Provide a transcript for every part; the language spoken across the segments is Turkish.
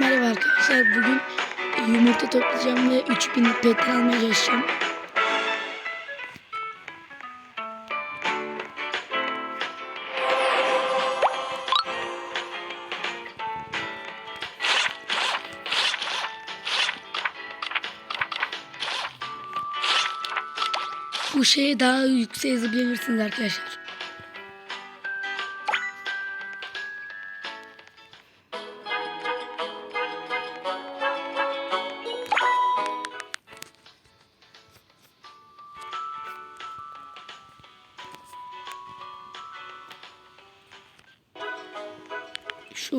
Merhaba arkadaşlar. Bugün yumurta toplayacağım ve 3000'lik petler almaya çalışacağım. Bu şeyi daha yüksek yazabilirsiniz arkadaşlar.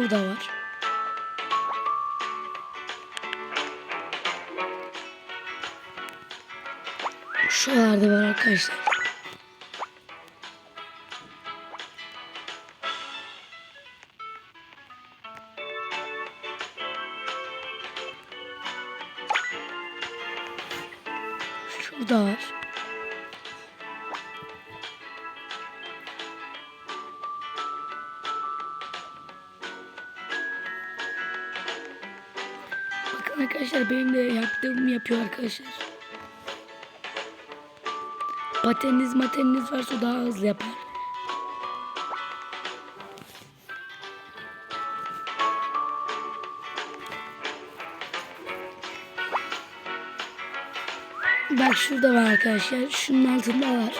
Şurada var. Şuralarda var arkadaşlar. Şurada var. Arkadaşlar benim de yaptığımı yapıyor arkadaşlar. Pateniniz mateniniz varsa daha hızlı yapar. Bak şurada var arkadaşlar. Şunun altında var.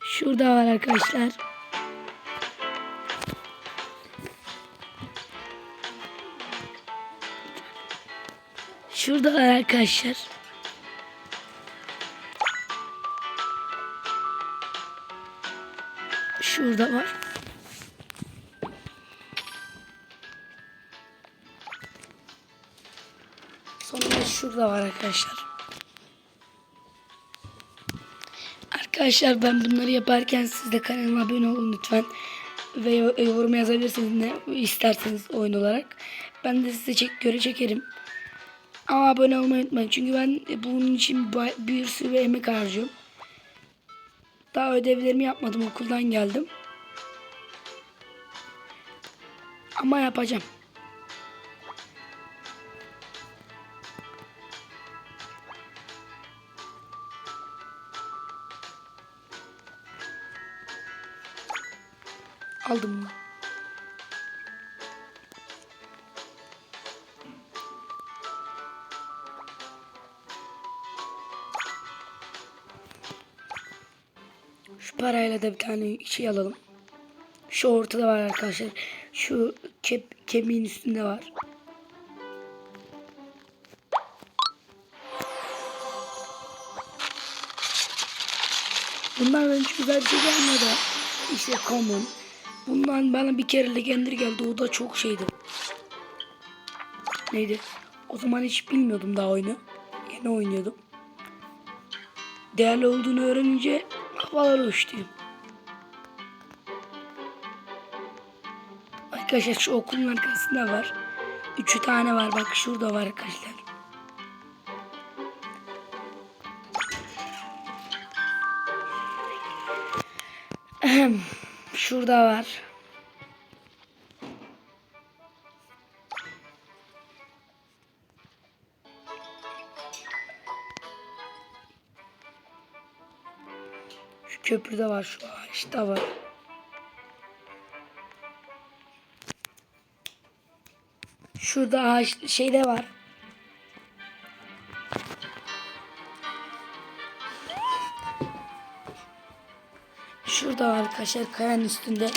Şurada var arkadaşlar. Şurada var arkadaşlar. Şurada var. Sonra şurada var arkadaşlar. Arkadaşlar ben bunları yaparken siz de kanalıma abone olun lütfen. Ve yo- yorum yazabilirsiniz ne isterseniz oyun olarak. Ben de size çek göre çekerim. Ama abone olmayı unutmayın. Çünkü ben bunun için bir sürü emek harcıyorum. Daha ödevlerimi yapmadım. Okuldan geldim. Ama yapacağım. Aldım mı? Şu parayla da bir tane şey alalım. Şu ortada var arkadaşlar. Şu kep, kemiğin üstünde var. Bunlardan hiç güzel bir şey gelmedi. İşte common. Bundan bana bir kere legendary geldi. O da çok şeydi. Neydi? O zaman hiç bilmiyordum daha oyunu. Yeni oynuyordum. Değerli olduğunu öğrenince havalara uçtum. Arkadaşlar şu okulun arkasında var. Üçü tane var. Bak şurada var arkadaşlar. Şurada var. Köprüde var. Şu ağaçta var. Şurada ağaç şeyde var. Şurada var arkadaşlar kayanın üstünde.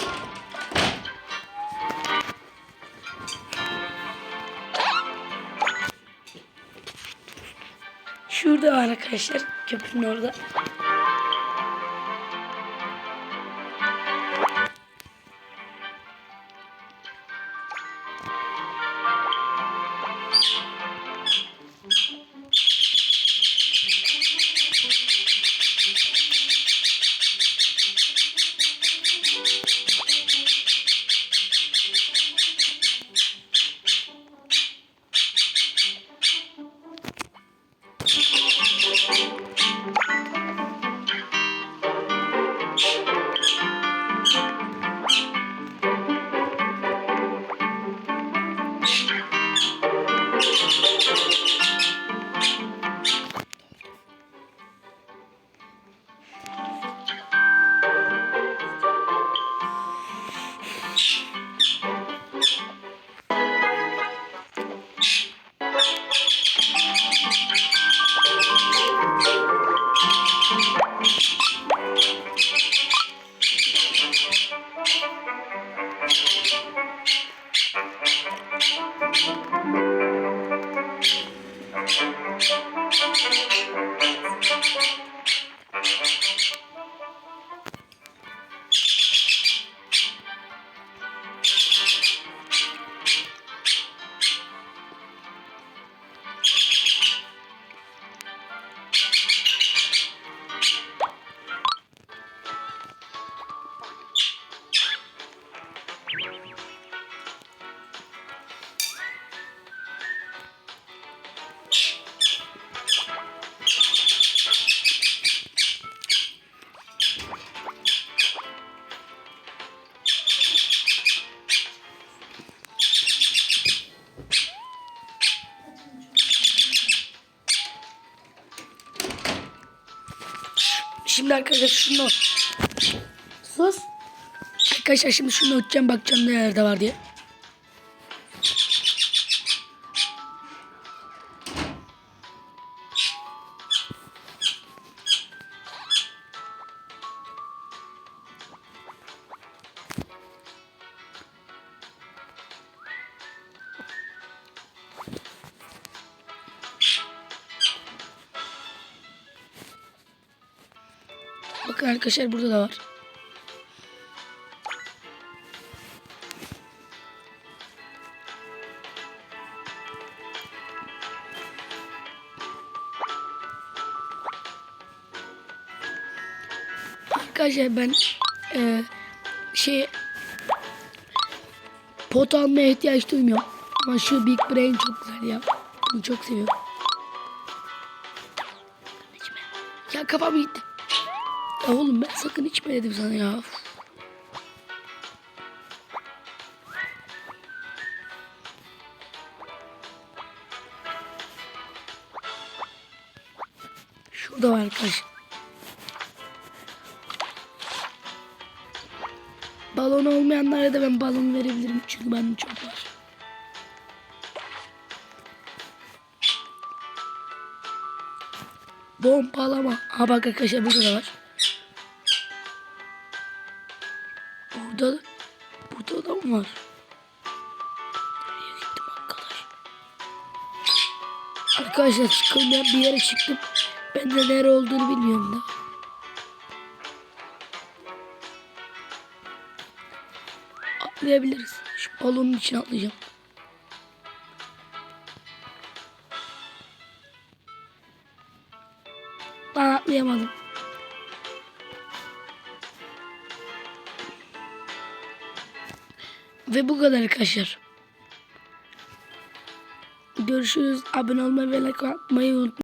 Şurada var arkadaşlar köprünün orada. Şimdi arkadaşlar şunu sus. Arkadaşlar şimdi şunu uçacağım bakacağım nerede var diye. Bakın arkadaşlar burada da var. Arkadaşlar ben e, şey pot almaya ihtiyaç duymuyorum. Ama şu Big Brain çok güzel ya. Bunu çok seviyorum. Ya kafam gitti. Ya oğlum ben sakın içme dedim sana ya. Şurada var arkadaşlar. Balon olmayanlara da ben balon verebilirim çünkü bende çok var. Pompalama. Ha bak arkadaşlar burada da var. Burada burada da mı var? Nereye gittim arkadaş? Arkadaşlar çıkılmayan bir yere çıktım. Ben de nere olduğunu bilmiyorum da. Atlayabiliriz. Şu balonun içine atlayacağım. Ben atlayamadım. Ve bu kadar arkadaşlar. Görüşürüz. Abone olmayı ve like atmayı unutmayın.